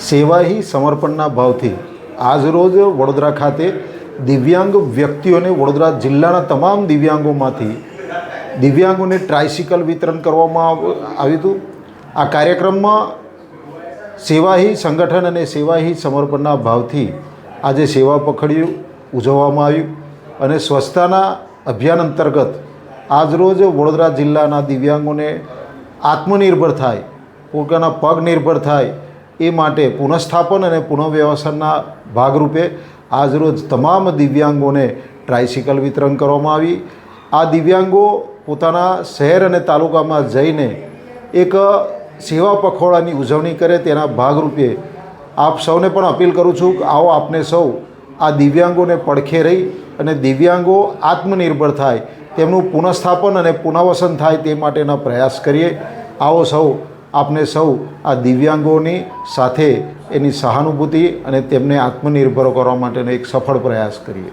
સેવા હી સમર્પણના ભાવથી આજરોજ વડોદરા ખાતે દિવ્યાંગ વ્યક્તિઓને વડોદરા જિલ્લાના તમામ દિવ્યાંગોમાંથી દિવ્યાંગોને ટ્રાયસિકલ વિતરણ કરવામાં આવ- આવ્યું હતું. આ કાર્યક્રમમાં સેવાહી સંગઠન અને સેવાહી સમર્પણના ભાવથી આજે સેવા પખડ્યું ઉજવવામાં આવ્યું અને સ્વચ્છતાના અભિયાન અંતર્ગત આજરોજ વડોદરા જિલ્લાના દિવ્યાંગોને આત્મનિર્ભર થાય, પોતાના પગ નિર્ભર થાય એ માટે પુનઃસ્થાપન અને પુનઃવ્યવસનના ભાગરૂપે આજરોજ તમામ દિવ્યાંગોને ટ્રાયસિકલ વિતરણ કરવામાં આવી. આ દિવ્યાંગો પોતાના શહેર અને તાલુકામાં જઈને એક સેવા પખવાડાની ઉજવણી કરે તેના ભાગરૂપે આપ સૌને પણ અપીલ કરું છું કે આવો આપને સૌ આ દિવ્યાંગોને પડખે રહી અને દિવ્યાંગો આત્મનિર્ભર થાય, તેમનું પુનઃસ્થાપન અને પુનઃવસન થાય તે માટેના પ્રયાસ કરીએ. આવો સૌ આપને સૌ આ દિવ્યાંગોની સાથે એની સહાનુભૂતિ અને તેમને આત્મનિર્ભર કરવા માટેનો એક સફળ પ્રયાસ કરીએ.